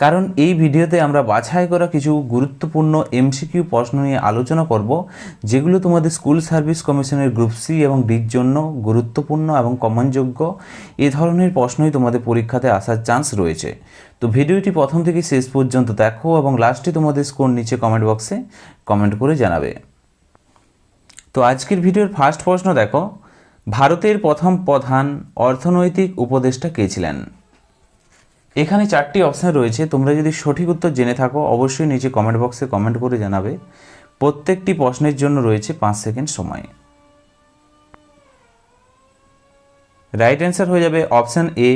কারণ এই ভিডিওতে আমরা বাছাই করা কিছু গুরুত্বপূর্ণ এমসিকিউ প্রশ্ন নিয়ে আলোচনা করব, যেগুলো তোমাদের স্কুল সার্ভিস কমিশনের গ্রুপ সি এবং ডির জন্য গুরুত্বপূর্ণ এবং কমনযোগ্য। এ ধরনের প্রশ্নই তোমাদের পরীক্ষাতে আসার চান্স রয়েছে। তো ভিডিওটি প্রথম থেকে শেষ পর্যন্ত দেখো এবং লাস্টে তোমাদের স্কোর নিচে কমেন্ট বক্সে কমেন্ট করে জানাবে। তো আজকের ভিডিওর ফার্স্ট প্রশ্ন দেখো, ভারতের প্রথম প্রধান অর্থনৈতিক উপদেষ্টা কে ছিলেন? এখানে চারটি অপশান রয়েছে। তোমরা যদি সঠিক উত্তর জেনে থাকো, অবশ্যই নিচে কমেন্ট বক্সে কমেন্ট করে জানাবে। প্রত্যেকটি প্রশ্নের জন্য রয়েছে পাঁচ সেকেন্ড সময়। রাইট অ্যান্সার হয়ে যাবে option A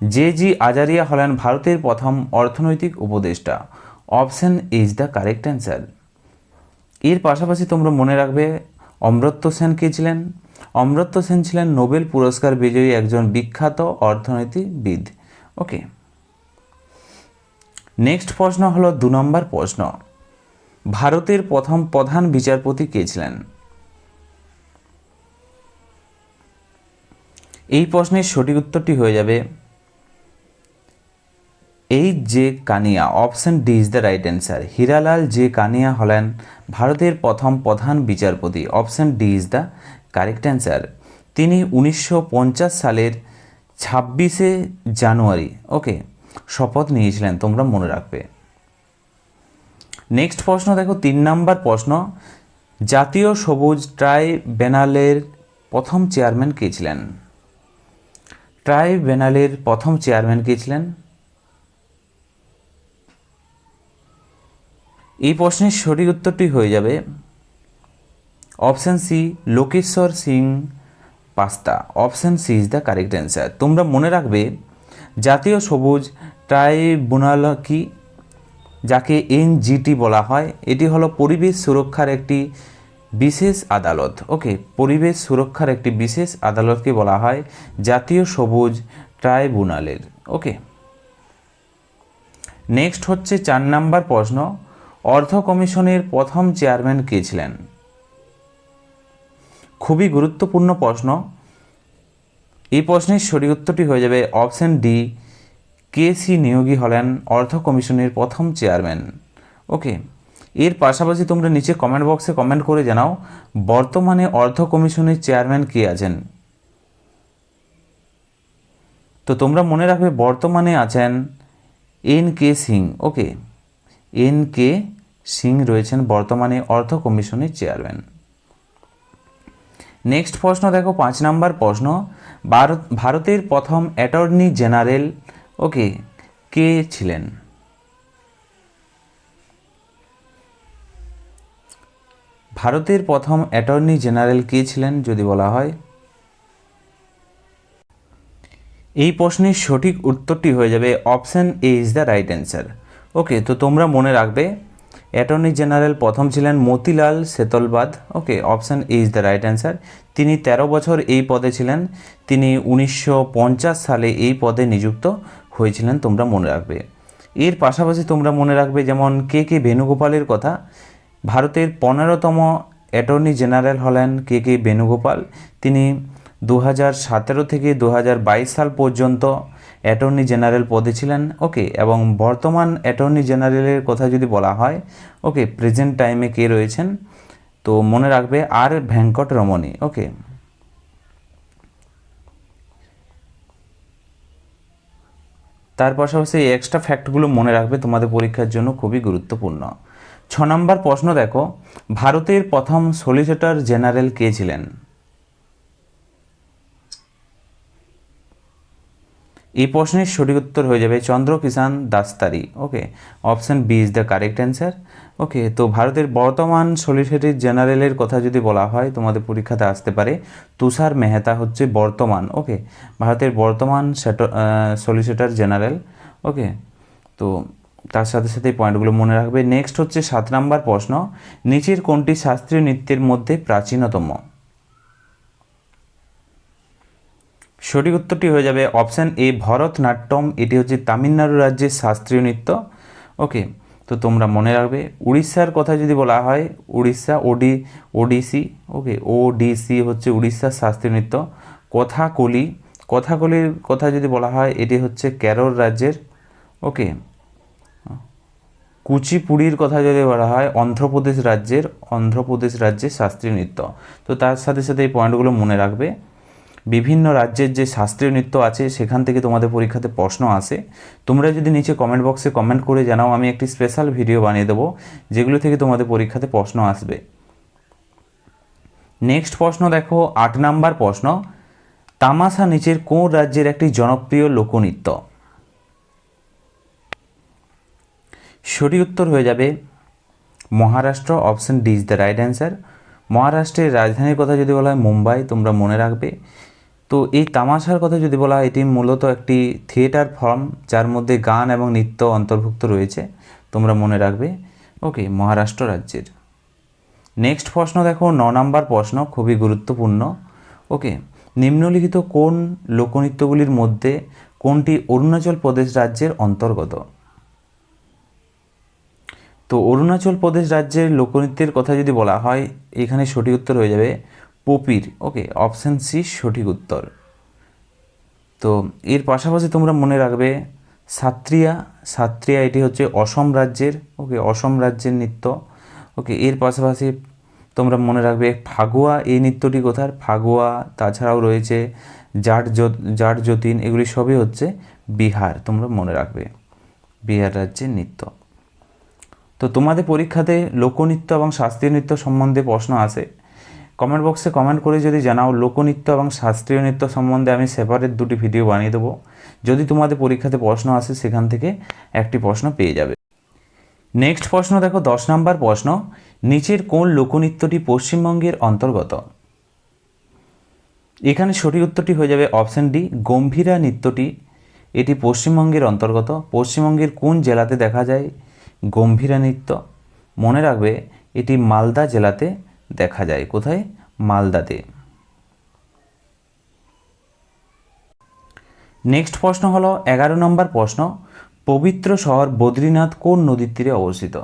J G Azaria হলেন ভারতের প্রথম অর্থনৈতিক উপদেষ্টা। Option is the correct answer এর পাশাপাশি তোমরা মনে রাখবে অমৃত্য সেন কে ছিলেন? অমৃত্য সেন ছিলেন নোবেল পুরস্কার বিজয়ী একজন বিখ্যাত অর্থনীতিবিদ। ওকে নেক্সট প্রশ্ন হলো দু নম্বর প্রশ্ন। ভারতের প্রথম প্রধান বিচারপতি কে ছিলেন? এই প্রশ্নের সঠিক উত্তরটি হয়ে যাবে এই J Kania, option D is the right answer. Hiralal J Kania হলেন ভারতের প্রথম প্রধান বিচারপতি, option D is the correct answer. তিনি উনিশশো পঞ্চাশ সালের ছাব্বিশে জানুয়ারি, ওকে শপথ নিয়েছিলেন, তোমরা মনে রাখবে। নেক্সট প্রশ্ন, দেখো, তিন নাম্বার প্রশ্ন। জাতীয় সবুজ ট্রাইব্যুনালের প্রথম চেয়ারম্যান কে ছিলেন? ট্রাইব্যুনালের প্রথম চেয়ারম্যান কে ছিলেন? এই প্রশ্নের সঠিক উত্তরটি হয়ে যাবে option C, Lokeshwar Singh Panta. Option C is the correct answer. তোমরা মনে রাখবে জাতীয় সবুজ ট্রাইব্যুনাল কি যাকে এনজিটি বলা হয়, এটি হলো পরিবেশ সুরক্ষার একটি বিশেষ আদালত। ওকে, পরিবেশ সুরক্ষার একটি বিশেষ আদালতকে বলা হয় জাতীয় সবুজ ট্রাইব্যুনালের। ওকে, নেক্সট হচ্ছে চার নাম্বার প্রশ্ন, অর্থ কমিশনের প্রথম চেয়ারম্যান কে ছিলেন? খুবই গুরুত্বপূর্ণ প্রশ্ন এই প্রশ্নের সঠিক উত্তরটি হয়ে যাবে option D, K C Neogy হলেন অর্থ কমিশনের প্রথম চেয়ারম্যান। ওকে, এর পাশাপাশি তোমরা নিচে কমেন্ট বক্সে কমেন্ট করে জানাও, বর্তমানে অর্থ কমিশনের চেয়ারম্যান কে আছেন? তো তোমরা মনে রাখবে বর্তমানে আছেন N K Singh. Okay, N K Singh রয়েছেন বর্তমানে অর্থ কমিশনের চেয়ারম্যান। নেক্সট প্রশ্ন দেখো, পাঁচ নাম্বার প্রশ্ন। ভারত, ভারতের প্রথম অ্যাটর্নি জেনারেল, ওকে, কে ছিলেন? ভারতের প্রথম অ্যাটর্নি জেনারেল কে ছিলেন, যদি বলা হয়? এই প্রশ্নের সঠিক উত্তরটি হয়ে যাবে, option A is the right answer. Okay, তো তোমরা মনে রাখবে অ্যাটর্নি জেনারেল প্রথম ছিলেন Motilal Setalvad. Okay, option A is the right answer তিনি ১৩ বছর এই পদে ছিলেন। তিনি উনিশশো পঞ্চাশ সালে এই পদে নিযুক্ত হয়েছিলেন, তোমরা মনে রাখবে। এর পাশাপাশি তোমরা মনে রাখবে যেমন কে কে বেণুগোপালের কথা। ভারতের পনেরোতম অ্যাটর্নি জেনারেল হলেন কে কে বেণুগোপাল। তিনি দু থেকে দু হাজার বাইশ সাল পর্যন্ত অ্যাটর্নি জেনারেল পদে ছিলেন, ওকে, এবং বর্তমান অ্যাটর্নি জেনারেলের কথা যদি বলা হয়, ওকে, প্রেজেন্ট টাইমে কে রয়েছেন? তো মনে রাখবে আর ভেঙ্কট রমণী, ওকে। তার পাশাপাশি এই এক্সট্রা ফ্যাক্টগুলো মনে রাখবে তোমাদের পরীক্ষার জন্য খুবই গুরুত্বপূর্ণ। ছ নম্বর প্রশ্ন দেখো, ভারতের প্রথম সলিসিটর জেনারেল কে ছিলেন? এই প্রশ্নের সঠিক উত্তর হয়ে যাবে Chandra Chandrakishan Daftari. Okay option B is the correct answer okay তো ভারতের বর্তমান সলিসিটর জেনারেলের কথা যদি বলা হয়, তোমাদের পরীক্ষাতে আসতে পারে, তুষার মেহতা হচ্ছে বর্তমান। ওকে ভারতের বর্তমান সলিসিটর জেনারেল। ওকে তো তার সাথে সাথে পয়েন্টগুলো মনে রাখবে। নেক্সট হচ্ছে সাত নাম্বার প্রশ্ন। নিচের কোনটি শাস্ত্রীয় নৃত্যের মধ্যে প্রাচীনতম? সঠিক উত্তরটি হয়ে যাবে অপশান এ, ভরতনাট্যম। এটি হচ্ছে তামিলনাড়ু রাজ্যের শাস্ত্রীয় নৃত্য। ওকে, তো তোমরা মনে রাখবে, উড়িষ্যার কথা যদি বলা হয়, উড়িষ্যা ওডি, ওডিসি, ওকে, ওডিসি হচ্ছে উড়িষ্যার শাস্ত্রীয় নৃত্য। কথাকলি, কথাকলির কথা যদি বলা হয়, এটি হচ্ছে কেরল রাজ্যের, ওকে। কুচিপুড়ির কথা যদি বলা হয়, অন্ধ্রপ্রদেশ রাজ্যের অন্ধ্রপ্রদেশ রাজ্যের শাস্ত্রীয় নৃত্য। তো তার সাথে সাথে এই পয়েন্টগুলো মনে রাখবে। বিভিন্ন রাজ্যের যে শাস্ত্রীয় নৃত্য আছে, সেখান থেকে তোমাদের পরীক্ষাতে প্রশ্ন আসে। তোমরা যদি নিচে কমেন্ট বক্সে কমেন্ট করে জানাও, আমি একটি স্পেশাল ভিডিও বানিয়ে দেবো, যেগুলো থেকে তোমাদের পরীক্ষাতে প্রশ্ন আসবে। নেক্সট প্রশ্ন দেখো, আট নাম্বার প্রশ্ন, তামাশা নিচের কোন রাজ্যের একটি জনপ্রিয় লোকনৃত্য? সঠিক উত্তর হয়ে যাবে, Maharashtra option D is the right answer মহারাষ্ট্রের রাজধানীর কথা যদি বলা হয়, মুম্বাই, তোমরা মনে রাখবে। তো এই তামাশার কথা যদি বলা হয়, এটি মূলত একটি থিয়েটার ফর্ম যার মধ্যে গান এবং নৃত্য অন্তর্ভুক্ত রয়েছে। তোমরা মনে রাখবে, ওকে, মহারাষ্ট্র রাজ্যের। নেক্সট প্রশ্ন দেখো, ন নম্বর প্রশ্ন, খুবই গুরুত্বপূর্ণ। ওকে, নিম্নলিখিত কোন লোকনৃত্যগুলির মধ্যে কোনটি অরুণাচল প্রদেশ রাজ্যের অন্তর্গত? তো অরুণাচল প্রদেশ রাজ্যের লোকনৃত্যের কথা যদি বলা হয়, এখানে সঠিক উত্তর হয়ে যাবে পপির, ওকে, অপশান সি, সঠিক উত্তর। তো এর পাশাপাশি তোমরা মনে রাখবে, সাত্রিয়া সাত্রিয়া এটি হচ্ছে অসম রাজ্যের, ওকে, অসম রাজ্যের নৃত্য। ওকে, এর পাশাপাশি তোমরা মনে রাখবে, ফাগুয়া, এই নৃত্যটি কোথার? ফাগুয়া, তাছাড়াও রয়েছে জাট জাট যতীন, এগুলি সবই হচ্ছে বিহার, তোমরা মনে রাখবে, বিহার রাজ্যের নৃত্য। তো তোমাদের পরীক্ষাতে লোকনৃত্য এবং শাস্ত্রীয় নৃত্য সম্বন্ধে প্রশ্ন আসে কমেন্ট বক্সে কমেন্ট করে যদি জানাও লোকনৃত্য এবং শাস্ত্রীয় নৃত্য সম্বন্ধে আমি সেপারেট দুটি ভিডিও বানিয়ে দেবো। যদি তোমাদের পরীক্ষাতে প্রশ্ন আসে, সেখান থেকে একটি প্রশ্ন পেয়ে যাবে। নেক্সট প্রশ্ন দেখো, দশ নম্বর প্রশ্ন, নিচের কোন লোকনৃত্যটি পশ্চিমবঙ্গের অন্তর্গত? এখানে সঠিক উত্তরটি হয়ে যাবে অপশান ডি গম্ভীরা নৃত্যটি। এটি পশ্চিমবঙ্গের অন্তর্গত। পশ্চিমবঙ্গের কোন জেলাতে দেখা যায় গম্ভীরা নৃত্য? মনে রাখবে, এটি মালদা জেলাতে দেখা যায়। কোথায়? মালদাতে। নেক্সট প্রশ্ন হলো, এগারো নম্বর প্রশ্ন, পবিত্র শহর বদ্রীনাথ কোন নদীর তীরে অবস্থিত?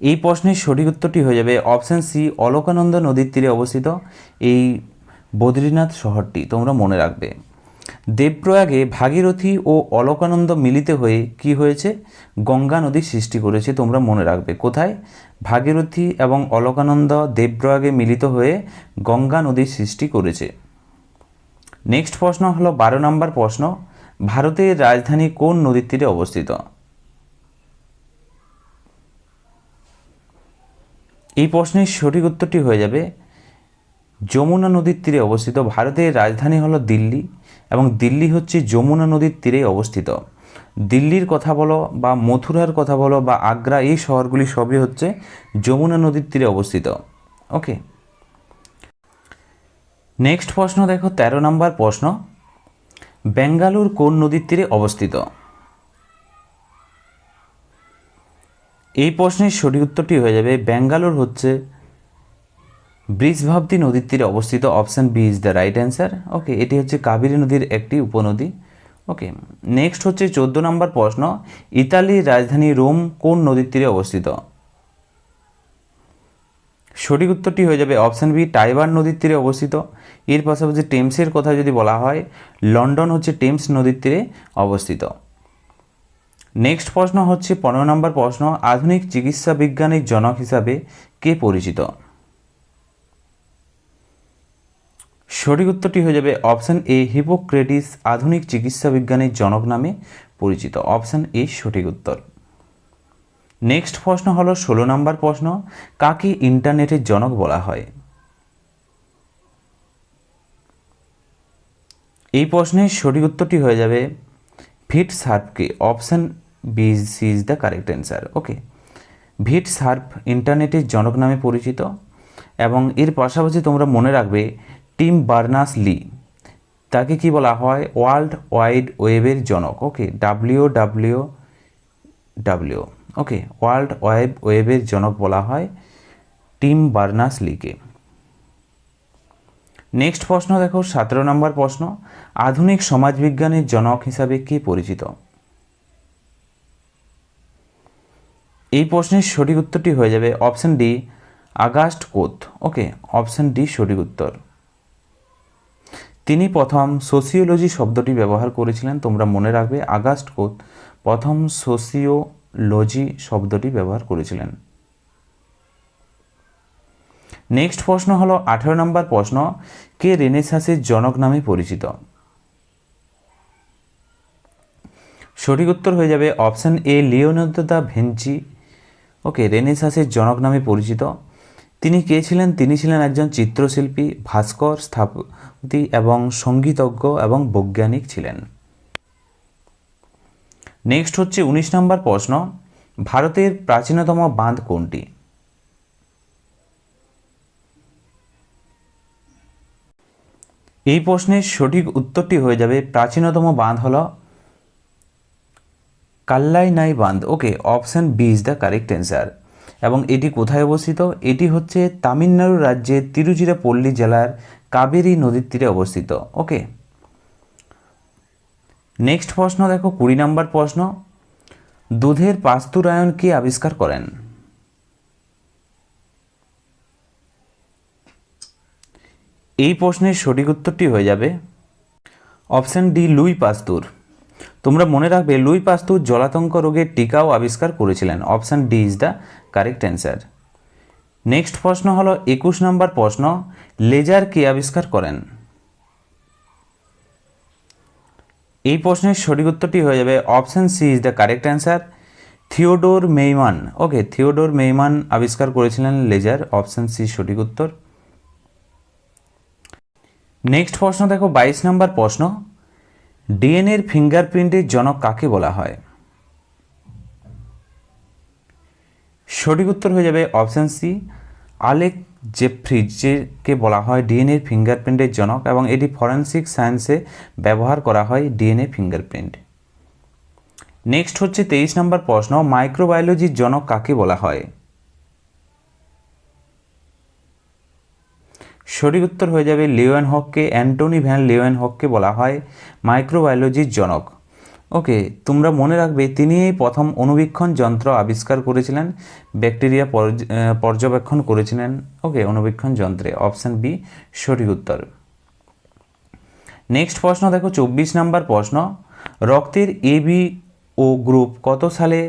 এই প্রশ্নের সঠিক উত্তরটি হয়ে যাবে অপশান সি, অলকানন্দ নদীর তীরে অবস্থিত এই বদ্রীনাথ শহরটি। তোমরা মনে রাখবে। দেবপ্রয়াগে ভাগীরথী ও অলকানন্দ মিলিত হয়ে কি হয়েছে? গঙ্গা নদীর সৃষ্টি করেছে, তোমরা মনে রাখবে। কোথায়? ভাগীরথী এবং অলকানন্দ দেবপ্রয়াগে মিলিত হয়ে গঙ্গা নদীর সৃষ্টি করেছে। নেক্সট প্রশ্ন হলো, বারো নম্বর প্রশ্ন, ভারতের রাজধানী কোন নদীর তীরে অবস্থিত? এই প্রশ্নের সঠিক উত্তরটি হয়ে যাবে, যমুনা নদীর তীরে অবস্থিত। ভারতের রাজধানী হলো দিল্লি। এবং দিল্লি হচ্ছে যমুনা নদীর তীরে অবস্থিত। দিল্লির কথা বলো বা মথুরার কথা বলো বা আগ্রা, এই শহরগুলি সবই হচ্ছে যমুনা নদীর তীরে অবস্থিত। ওকে নেক্সট প্রশ্ন দেখো ১৩ নম্বর প্রশ্ন। বেঙ্গালুর কোন নদীর তীরে অবস্থিত? এই প্রশ্নের সঠিক উত্তরটি হয়ে যাবে ব্যাঙ্গালোর হচ্ছে ব্রিজভাবতী নদীর তীরে অবস্থিত option B is the right answer. Okay, এটি হচ্ছে কাবেরী নদীর একটি উপনদী। ওকে, নেক্সট হচ্ছে চোদ্দ নম্বর প্রশ্ন, ইতালির রাজধানী রোম কোন নদীর তীরে অবস্থিত? সঠিক উত্তরটি হয়ে যাবে অপশান বি, টাইবার নদীর তীরে অবস্থিত। এর পাশাপাশি টেমসের কথা যদি বলা হয়, লন্ডন হচ্ছে টেমস নদীর তীরে অবস্থিত। নেক্সট প্রশ্ন হচ্ছে পনেরো নম্বর প্রশ্ন, আধুনিক চিকিৎসা বিজ্ঞানের জনক হিসাবে কে পরিচিত? সঠিক উত্তরটি হয়ে যাবে অপশান এ, হিপোক্রেটিস আধুনিক চিকিৎসা বিজ্ঞানের জনক নামে পরিচিত। অপশান এ, সঠিক উত্তর। নেক্সট প্রশ্ন হলো ষোলো নম্বর প্রশ্ন, কাকে ইন্টারনেটের জনক বলা হয়? এই প্রশ্নের সঠিক উত্তরটি হয়ে যাবে Vint সার্ফকে option B is the correct answer okay Vint Cerf ইন্টারনেটের জনক নামে পরিচিত এবং এর পাশাপাশি তোমরা মনে রাখবে টিম বার্নাস লি। তাকে কি বলা হয়? ওয়ার্ল্ড ওয়াইড ওয়েবের জনক। Okay, W W W. Okay, world web ওয়েবের জনক বলা হয় টিম বার্নাস লিকে। নেক্সট প্রশ্ন দেখো, সতেরো নম্বর প্রশ্ন। আধুনিক সমাজবিজ্ঞানের জনক হিসাবে কে পরিচিত? এই প্রশ্নের সঠিক উত্তরটি হয়ে যাবে option D, Auguste Comte okay, option D, সঠিক উত্তর। তিনি প্রথম সোসিওলজি শব্দটি ব্যবহার করেছিলেন, তোমরা মনে রাখবে, আগাস্ট কোথ প্রথম সোসিওলজি শব্দটি ব্যবহার করেছিলেন। নেক্সট প্রশ্ন হলো, আঠেরো নম্বর প্রশ্ন, কে রেনেসাসের জনক নামে পরিচিত? সঠিক উত্তর হয়ে যাবে, অপশন এ লিওনার্দো দা ভেঞ্চি। ওকে, রেনেসাসের জনক নামে পরিচিত। তিনি কে ছিলেন? তিনি ছিলেন একজন চিত্রশিল্পী, ভাস্কর স্থাপতি এবং সঙ্গীতজ্ঞ এবং বৈজ্ঞানিক ছিলেন। নেক্সট হচ্ছে উনিশ নম্বর প্রশ্ন, ভারতের প্রাচীনতম বাঁধ কোনটি? এই প্রশ্নের সঠিক উত্তরটি হয়ে যাবে, প্রাচীনতম বাঁধ হল কাল্লাইনাই বাঁধ। Okay option B is the correct answer এবং এটি কোথায় অবস্থিত? এটি হচ্ছে তামিলনাড়ু রাজ্যের তিরুচিরাপল্লী জেলার কাবেরী নদীর তীরে অবস্থিত। ওকে। নেক্সট প্রশ্ন দেখো, কুড়ি নম্বর প্রশ্ন। দুধের পাস্তুরায়ন কে আবিষ্কার করেন? এই প্রশ্নের সঠিক উত্তরটি হয়ে যাবে অপশান ডি, লুই পাস্তুর। তোমরা মনে রাখবে, লুই পাস্তুর জলাতঙ্ক রোগের টিকাও আবিষ্কার করেছিলেন। Option D is the correct answer. Next প্রশ্ন হলো, একুশ নম্বর প্রশ্ন, লেজার কে আবিষ্কার করেন? এই প্রশ্নের সঠিক উত্তরটি হয়ে যাবে, option C is the correct answer, Theodore Maiman. Okay, Theodore Maiman আবিষ্কার করেছিলেন লেজার, অপশান সি সঠিক উত্তর। নেক্সট প্রশ্ন দেখো, বাইশ নম্বর প্রশ্ন ডিএনএর ফিঙ্গারপ্রিন্টের জনক কাকে বলা হয়? সঠিক উত্তর হয়ে যাবে অপশান সি, আলেক জেফ্রিজকে বলা হয় ডিএনএর ফিঙ্গারপ্রিন্টের জনক এবং এটি ফরেন্সিক সায়েন্সে ব্যবহার করা হয় ডিএনএ ফিঙ্গারপ্রিন্ট। নেক্সট হচ্ছে তেইশ নম্বর প্রশ্ন, মাইক্রোবায়োলজির জনক কাকে বলা হয়? সঠিক উত্তর হয়ে যাবে লিওয়েন হককে অ্যান্টনি ভ্যান লিওয়েন হককে বলা হয়। মাইক্রোবায়োলজির জনক। ওকে, তোমরা মনে রাখবে তিনি এই প্রথম অনুবীক্ষণ যন্ত্র আবিষ্কার করেছিলেন, ব্যাকটেরিয়া পর্যবেক্ষণ করেছিলেন। ওকে, অনুবীক্ষণ যন্ত্রে, অপশান বি, সঠিক উত্তর। নেক্সট প্রশ্ন দেখো, চব্বিশ নাম্বার প্রশ্ন। রক্তের এবি ও গ্রুপ কত সালে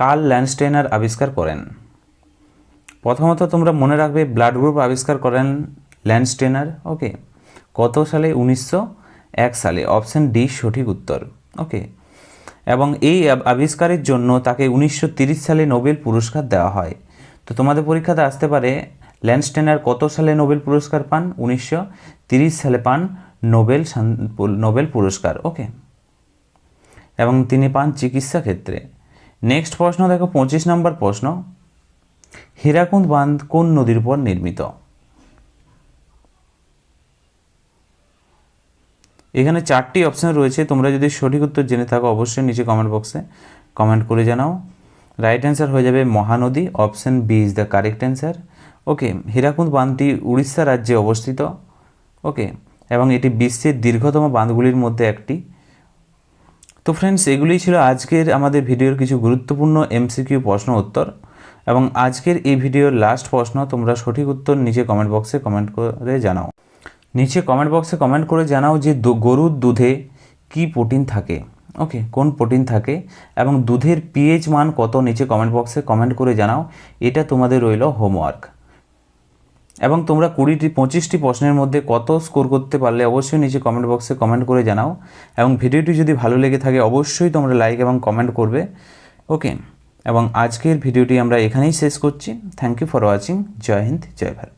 কার্ল ল্যান্ডস্টেনার আবিষ্কার করেন? প্রথমত তোমরা মনে রাখবে, ব্লাড গ্রুপ আবিষ্কার করেন ল্যান্ডস্টেনার ওকে, কত সালে? উনিশশো এক সালে। অপশান ডি, সঠিক উত্তর, ওকে। এবং এই আবিষ্কারের জন্য তাকে উনিশশো সালে নোবেল পুরস্কার দেওয়া হয়। তো তোমাদের পরীক্ষাতে আসতে পারে ল্যান্ডস্টেনার কত সালে নোবেল পুরস্কার পান? উনিশশো সালে পান নোবেল নোবেল পুরস্কার, ওকে। এবং তিনি পান চিকিৎসা ক্ষেত্রে। নেক্সট প্রশ্ন, দেখো, পঁচিশ নম্বর প্রশ্ন। হীরাকুন্দ বাঁধ কোন নদীর উপর নির্মিত? এখানে চারটি অপশান রয়েছে, তোমরা যদি সঠিক উত্তর জেনে থাকো অবশ্যই নিচে কমেন্ট বক্সে কমেন্ট করে জানাও। রাইট অ্যান্সার হয়ে যাবে Mahanadi option B is the correct answer ওকে হীরাকুন্দ বাঁধটি উড়িষ্যা রাজ্যে অবস্থিত। ওকে এবং এটি বিশ্বের দীর্ঘতম বাঁধগুলির মধ্যে একটি। তো ফ্রেন্ডস এগুলিই ছিল আজকের আমাদের ভিডিওর কিছু গুরুত্বপূর্ণ এমসিকিউ প্রশ্ন উত্তর। এবং আজকের এই ভিডিওর লাস্ট প্রশ্ন তোমরা সঠিক উত্তর নিচে কমেন্ট বক্সে কমেন্ট করে জানাও। নিচে কমেন্ট বক্সে কমেন্ট করে জানাও যে গরুর দুধে কি প্রোটিন থাকে। ওকে কোন প্রোটিন থাকে এবং দুধের পিএইচ মান কত নিচে কমেন্ট বক্সে কমেন্ট করে জানাও। এটা তোমাদের রইল হোমওয়ার্ক এবং তোমরা কুড়িটি, পঁচিশটি প্রশ্নের মধ্যে কত স্কোর করতে পারলে অবশ্যই নিচে কমেন্ট বক্সে কমেন্ট করে জানাও। এবং ভিডিওটি যদি ভালো লেগে থাকে, অবশ্যই তোমরা লাইক এবং কমেন্ট করবে। ওকে এবং আজকের ভিডিওটি আমরা এখানেই শেষ করছি। Thank you for watching Jai Hind, Jai Bharat.